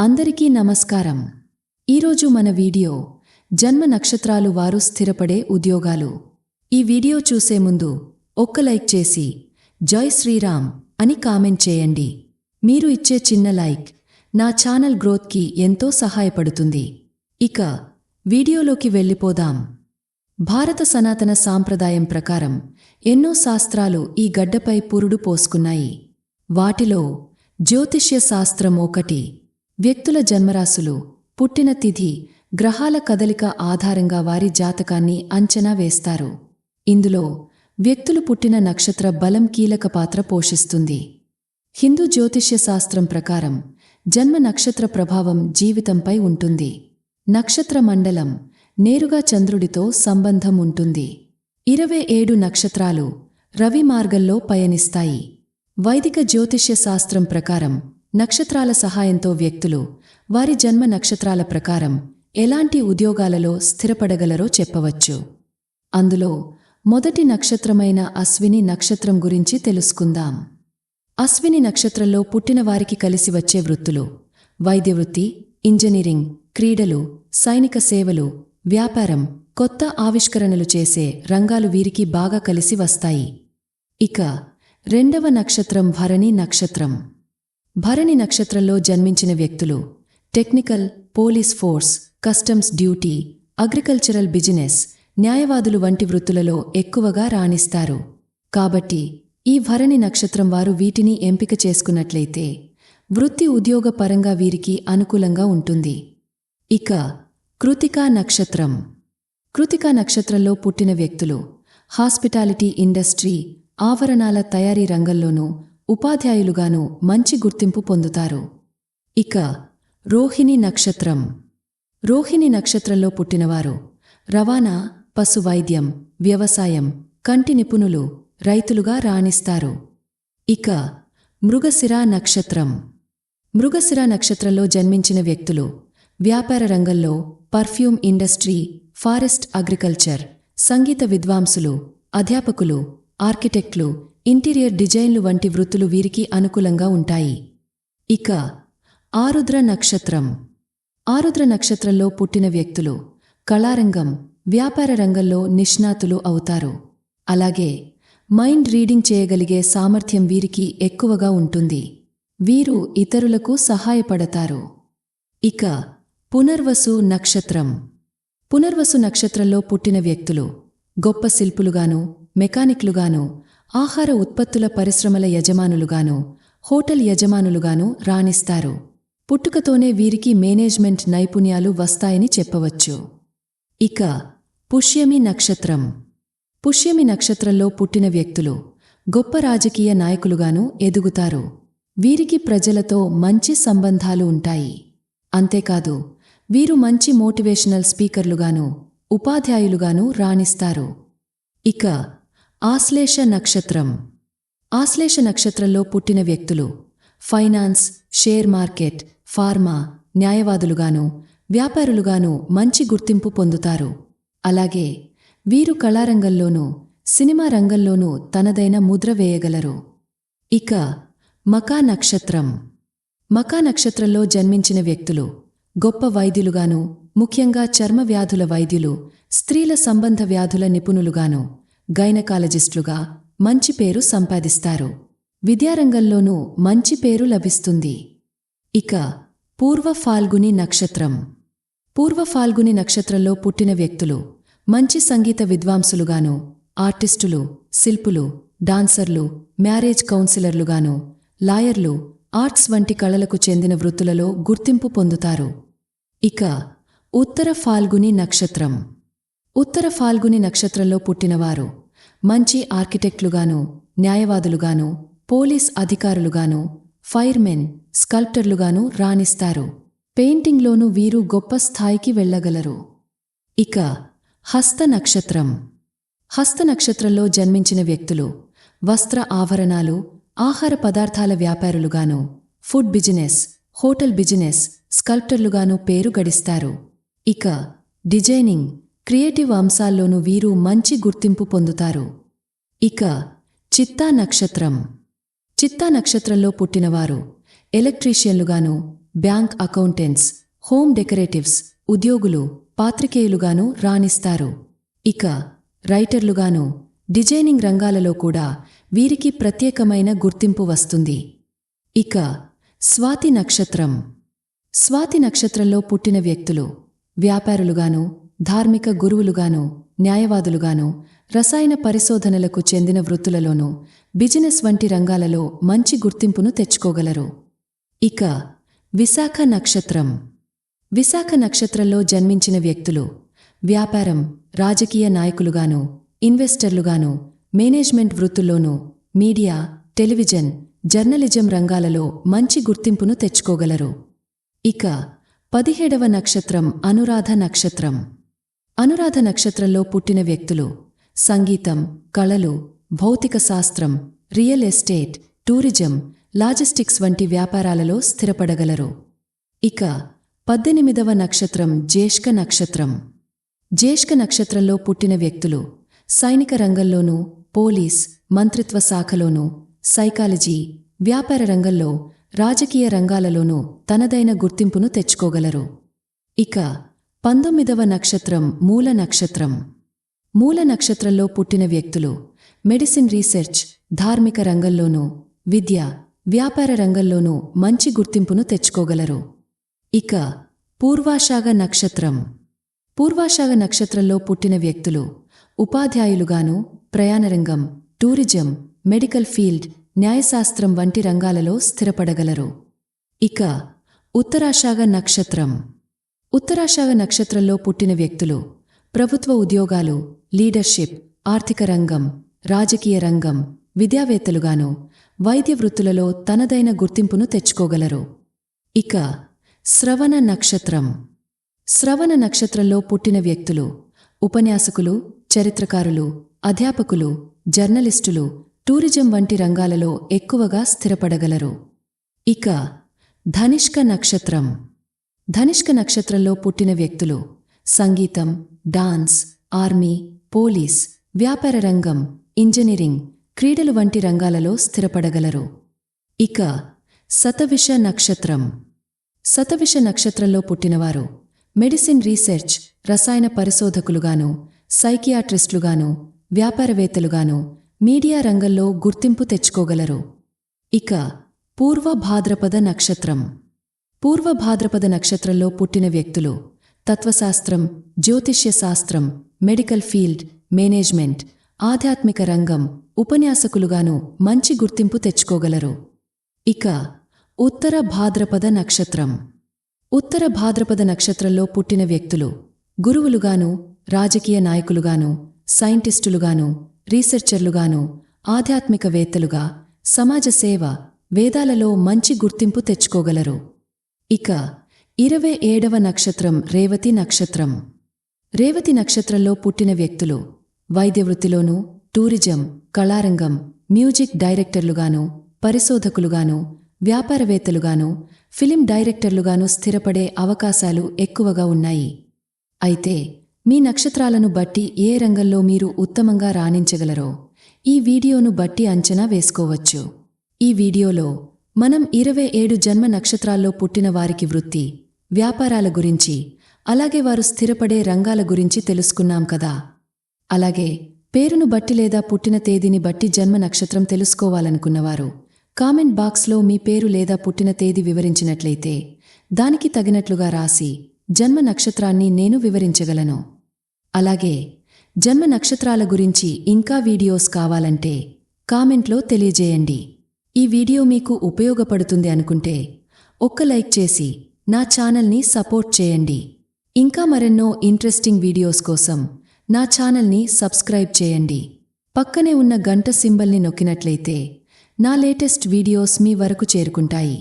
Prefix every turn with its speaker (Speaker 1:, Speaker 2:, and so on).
Speaker 1: అందరికీ నమస్కారం. ఈరోజు మన వీడియో జన్మ నక్షత్రాలు వారు స్థిరపడే ఉద్యోగాలు. ఈ వీడియో చూసే ముందు ఒక్క లైక్ చేసి జై శ్రీరామ్ అని కామెంట్ చేయండి. మీరు ఇచ్చే చిన్న లైక్ నా ఛానల్ గ్రోత్కి ఎంతో సహాయపడుతుంది. ఇక వీడియోలోకి వెళ్ళిపోదాం. భారత సనాతన సాంప్రదాయం ప్రకారం ఎన్నో శాస్త్రాలు ఈ గడ్డపై పురుడు పోసుకున్నాయి. వాటిలో జ్యోతిష్య శాస్త్రం ఒకటి వ్యక్తుల జన్మరాశులు పుట్టిన తిథి గ్రహాల కదలిక ఆధారంగా వారి జాతకాన్ని అంచనా వేస్తారు. ఇందులో వ్యక్తులు పుట్టిన నక్షత్ర బలం కీలక పాత్ర పోషిస్తుంది. హిందూ జ్యోతిష్య శాస్త్రం ప్రకారం జన్మ నక్షత్ర ప్రభావం జీవితంపై ఉంటుంది. నక్షత్ర మండలం నేరుగా చంద్రుడితో సంబంధం ఉంటుంది ఇరవై ఏడు నక్షత్రాలు రవి మార్గంలో పయనిస్తాయి. వైదిక జ్యోతిష్య శాస్త్రం ప్రకారం నక్షత్రాల సహాయంతో వ్యక్తులు వారి జన్మ నక్షత్రాల ప్రకారం ఎలాంటి ఉద్యోగాలలో స్థిరపడగలరో చెప్పవచ్చు. అందులో మొదటి నక్షత్రమైన అశ్విని నక్షత్రం గురించి తెలుసుకుందాం. అశ్విని నక్షత్రంలో పుట్టినవారికి కలిసి వచ్చే వృత్తులు వైద్యవృత్తి ఇంజనీరింగ్ క్రీడలు సైనిక సేవలు వ్యాపారం కొత్త ఆవిష్కరణలు చేసే రంగాలు వీరికి బాగా కలిసి వస్తాయి. ఇక రెండవ నక్షత్రం భరణి నక్షత్రం. భరణి నక్షత్రంలో జన్మించిన వ్యక్తులు technical police force customs duty agricultural business న్యాయవాదులు వంటి వృత్తులలో ఎక్కువగా రాణిస్తారు. కాబట్టి ఈ భరణి నక్షత్రం వారు వీటిని ఎంపిక చేసుకున్నట్లయితే వృత్తి ఉద్యోగపరంగా వీరికి అనుకూలంగా ఉంటుంది. ఇక కృతికా నక్షత్రం. కృతికా నక్షత్రంలో పుట్టిన వ్యక్తులు హాస్పిటాలిటీ ఇండస్ట్రీ ఆవరణాల తయారీ రంగంలోనూ ఉపాధ్యాయులుగాను మంచి గుర్తింపు పొందుతారు. ఇక రోహిణి నక్షత్రం. రోహిణి నక్షత్రంలో పుట్టినవారు రవాణా పశువైద్యం వ్యవసాయం కంటి నిపుణులు రైతులుగా రాణిస్తారు. ఇక మృగశిర నక్షత్రం. మృగశిర నక్షత్రంలో జన్మించిన వ్యక్తులు వ్యాపార రంగంలో పర్ఫ్యూమ్ ఇండస్ట్రీ ఫారెస్ట్ అగ్రికల్చర్ సంగీత విద్వాంసులు అధ్యాపకులు ఆర్కిటెక్ట్లు ఇంటీరియర్ డిజైన్లు వంటి వృత్తులు వీరికి అనుకూలంగా ఉంటాయి. ఇక ఆరుద్ర నక్షత్రం. ఆరుద్ర నక్షత్రంలో పుట్టిన వ్యక్తులు కళారంగం వ్యాపార రంగంలో నిష్ణాతులు అవుతారు. అలాగే మైండ్ రీడింగ్ చేయగలిగే సామర్థ్యం వీరికి ఎక్కువగా ఉంటుంది. వీరు ఇతరులకు సహాయపడతారు. ఇక పునర్వసు నక్షత్రం. పునర్వసు నక్షత్రంలో పుట్టిన వ్యక్తులు గొప్ప శిల్పులుగాను మెకానిక్లుగాను ఆహార ఉత్పత్తుల పరిశ్రమల యజమానులుగాను హోటల్ యజమానులుగాను రాణిస్తారు. పుట్టుకతోనే వీరికి మేనేజ్మెంట్ నైపుణ్యాలు వస్తాయని చెప్పవచ్చు. ఇక పుష్యమి నక్షత్రం. పుష్యమి నక్షత్రంలో పుట్టిన వ్యక్తులు గొప్ప రాజకీయ నాయకులుగాను ఎదుగుతారు. వీరికి ప్రజలతో మంచి సంబంధాలు ఉంటాయి. అంతేకాదు వీరు మంచి మోటివేషనల్ స్పీకర్లుగాను ఉపాధ్యాయులుగాను రాణిస్తారు. ఇక ఆశ్లేష నక్షత్రం. ఆశ్లేష నక్షత్రంలో పుట్టిన వ్యక్తులు ఫైనాన్స్ షేర్ మార్కెట్ ఫార్మా న్యాయవాదులుగాను వ్యాపారులుగాను మంచి గుర్తింపు పొందుతారు. అలాగే వీరు కళారంగంలోనూ సినిమా రంగంలోనూ తనదైన ముద్ర వేయగలరు. ఇక మకా నక్షత్రం. మకా నక్షత్రంలో జన్మించిన వ్యక్తులు గొప్ప వైద్యులుగాను ముఖ్యంగా చర్మ వ్యాధుల వైద్యులు స్త్రీల సంబంధ వ్యాధుల నిపుణులుగాను గైనకాలజిస్టులుగా మంచి పేరు సంపాదిస్తారు. విద్యారంగంలోనూ మంచి పేరు లభిస్తుంది. ఇక పూర్వ ఫాల్గుని నక్షత్రం. పూర్వ ఫాల్గుని నక్షత్రంలో పుట్టిన వ్యక్తులు మంచి సంగీత విద్వాంసులుగాను ఆర్టిస్టులు శిల్పులు డాన్సర్లు మ్యారేజ్ కౌన్సిలర్లుగాను లాయర్లు ఆర్ట్స్ వంటి కళలకు చెందిన వృత్తులలో గుర్తింపు పొందుతారు. ఇక ఉత్తర ఫాల్గుని నక్షత్రం. ఉత్తర ఫాల్గుని నక్షత్రంలో పుట్టినవారు మంచి ఆర్కిటెక్ట్లుగాను న్యాయవాదులుగాను పోలీస్ అధికారులుగాను ఫైర్మెన్ స్కల్ప్టర్లుగాను రాణిస్తారు. పెయింటింగ్లోనూ వీరు గొప్ప స్థాయికి వెళ్ళగలరు. ఇక హస్త నక్షత్రం. హస్త నక్షత్రంలో జన్మించిన వ్యక్తులు వస్త్ర ఆభరణాలు ఆహార పదార్థాల వ్యాపారులుగాను ఫుడ్ బిజినెస్ హోటల్ బిజినెస్ స్కల్ప్టర్లుగాను పేరు గడిస్తారు. ఇక డిజైనింగ్ క్రియేటివ్ అంశాల్లోనూ వీరు మంచి గుర్తింపు పొందుతారు. ఇక చిత్తా నక్షత్రం. చిత్తా నక్షత్రంలో పుట్టినవారు ఎలక్ట్రీషియన్లుగాను బ్యాంక్ అకౌంటెంట్స్ హోమ్ డెకరేటివ్స్ ఉద్యోగులు పాత్రికేయులుగాను రాణిస్తారు. ఇక రైటర్లుగాను డిజైనింగ్ రంగాలలో కూడా వీరికి ప్రత్యేకమైన గుర్తింపు వస్తుంది. ఇక స్వాతి నక్షత్రం. స్వాతి నక్షత్రంలో పుట్టిన వ్యక్తులు వ్యాపారులుగాను ధార్మిక గురువులుగాను న్యాయవాదులుగాను రసాయన పరిశోధనలకు చెందిన వృత్తులలోనూ బిజినెస్ వంటి రంగాలలో మంచి గుర్తింపును తెచ్చుకోగలరు. ఇక విశాఖ నక్షత్రం. విశాఖ నక్షత్రంలో జన్మించిన వ్యక్తులు వ్యాపారం రాజకీయ నాయకులుగాను ఇన్వెస్టర్లుగాను మేనేజ్మెంట్ వృత్తుల్లోనూ మీడియా టెలివిజన్ జర్నలిజం రంగాలలో మంచి గుర్తింపును తెచ్చుకోగలరు. ఇక పదిహేడవ నక్షత్రం అనురాధ నక్షత్రం. అనురాధ నక్షత్రంలో పుట్టిన వ్యక్తులు సంగీతం కళలు భౌతిక శాస్త్రం రియల్ ఎస్టేట్ టూరిజం లాజిస్టిక్స్ వంటి వ్యాపారాలలో స్థిరపడగలరు. ఇక పద్దెనిమిదవ నక్షత్రం జ్యేష్క నక్షత్రం. జ్యేష్క నక్షత్రంలో పుట్టిన వ్యక్తులు సైనిక రంగంలోనూ పోలీస్ మంత్రిత్వ శాఖలోనూ సైకాలజీ వ్యాపార రంగంలో రాజకీయ రంగాలలోనూ తనదైన గుర్తింపును తెచ్చుకోగలరు. ఇక పంతొమ్మిదవ నక్షత్రం మూల నక్షత్రం. మూల నక్షత్రంలో పుట్టిన వ్యక్తులు మెడిసిన్ రీసెర్చ్ ధార్మిక రంగంలోనూ విద్య వ్యాపార రంగంలోనూ మంచి గుర్తింపును తెచ్చుకోగలరు. ఇక పూర్వాషాగ నక్షత్రం. పూర్వాషాగ నక్షత్రంలో పుట్టిన వ్యక్తులు ఉపాధ్యాయులుగాను ప్రయాణరంగం టూరిజం మెడికల్ ఫీల్డ్ న్యాయశాస్త్రం వంటి రంగాలలో స్థిరపడగలరు. ఇక ఉత్తరాషాగ నక్షత్రం. ఉత్తరాషాగ నక్షత్రంలో పుట్టిన వ్యక్తులు ప్రభుత్వ ఉద్యోగాలు లీడర్షిప్ ఆర్థిక రంగం రాజకీయ రంగం విద్యావేత్తలుగాను వైద్య వృత్తులలో తనదైన గుర్తింపును తెచ్చుకోగలరు. ఇక శ్రవణ నక్షత్రం. శ్రవణ నక్షత్రంలో పుట్టిన వ్యక్తులు ఉపన్యాసకులు చరిత్రకారులు అధ్యాపకులు జర్నలిస్టులు టూరిజం వంటి రంగాలలో ఎక్కువగా స్థిరపడగలరు. ఇక ధనిష్క నక్షత్రం. ధనిష్క నక్షత్రంలో పుట్టిన వ్యక్తులు సంగీతం డాన్స్ ఆర్మీ పోలీస్ వ్యాపార రంగం ఇంజనీరింగ్ క్రీడలు వంటి రంగాలలో స్థిరపడగలరు. ఇక సతవిష నక్షత్రం. సతవిష నక్షత్రంలో పుట్టినవారు మెడిసిన్ రీసెర్చ్ రసాయన పరిశోధకులుగాను సైకియాట్రిస్టులుగాను వ్యాపారవేత్తలుగాను మీడియా రంగంలో గుర్తింపు తెచ్చుకోగలరు. ఇక పూర్వ భాద్రపద నక్షత్రం. పూర్వ భాద్రపద నక్షత్రంలో పుట్టిన వ్యక్తులు తత్వశాస్త్రం జ్యోతిష్య శాస్త్రం మెడికల్ ఫీల్డ్ మేనేజ్మెంట్ ఆధ్యాత్మిక రంగం ఉపన్యాసకులుగాను మంచి గుర్తింపు తెచ్చుకోగలరు. ఇక ఉత్తర భాద్రపద నక్షత్రం. ఉత్తర భాద్రపద నక్షత్రంలో పుట్టిన వ్యక్తులు గురువులుగాను రాజకీయ నాయకులుగాను సైంటిస్టులుగాను రీసెర్చర్లుగాను ఆధ్యాత్మికవేత్తలుగా సమాజ సేవ వేదాలలో మంచి గుర్తింపు తెచ్చుకోగలరు. ఇక ఇరవై ఏడవ నక్షత్రం రేవతి నక్షత్రం. రేవతి నక్షత్రంలో పుట్టిన వ్యక్తులు వైద్య వృత్తిలోనూ టూరిజం కళారంగం మ్యూజిక్ డైరెక్టర్లుగాను పరిశోధకులుగాను వ్యాపారవేత్తలుగాను ఫిలిం డైరెక్టర్లుగాను స్థిరపడే అవకాశాలు ఎక్కువగా ఉన్నాయి. అయితే మీ నక్షత్రాలను బట్టి ఏ రంగంలో మీరు ఉత్తమంగా రాణించగలరో ఈ వీడియోను బట్టి అంచనా వేసుకోవచ్చు. ఈ వీడియోలో మనం ఇరవై ఏడు జన్మ నక్షత్రాల్లో పుట్టిన వారికి వృత్తి వ్యాపారాల గురించి అలాగే వారు స్థిరపడే రంగాల గురించి తెలుసుకున్నాం కదా. అలాగే పేరును బట్టి లేదా పుట్టిన తేదీని బట్టి జన్మ నక్షత్రం తెలుసుకోవాలనుకున్నవారు కామెంట్ బాక్స్లో మీ పేరు లేదా పుట్టిన తేదీ వివరించినట్లయితే దానికి తగినట్లుగా రాసి జన్మ నక్షత్రాన్ని నేను వివరించగలను. అలాగే జన్మ నక్షత్రాల గురించి ఇంకా వీడియోస్ కావాలంటే కామెంట్లో తెలియజేయండి. ఈ వీడియో మీకు ఉపయోగపడుతుంది అనుకుంటే ఒక్క లైక్ చేసి నా ఛానల్ని సపోర్ట్ చేయండి. ఇంకా మరెన్నో ఇంట్రెస్టింగ్ వీడియోస్ కోసం నా ఛానల్ని సబ్స్క్రైబ్ చేయండి. పక్కనే ఉన్న గంట సింబల్ని నొక్కినట్లయితే నా లేటెస్ట్ వీడియోస్ మీ వరకు చేరుకుంటాయి.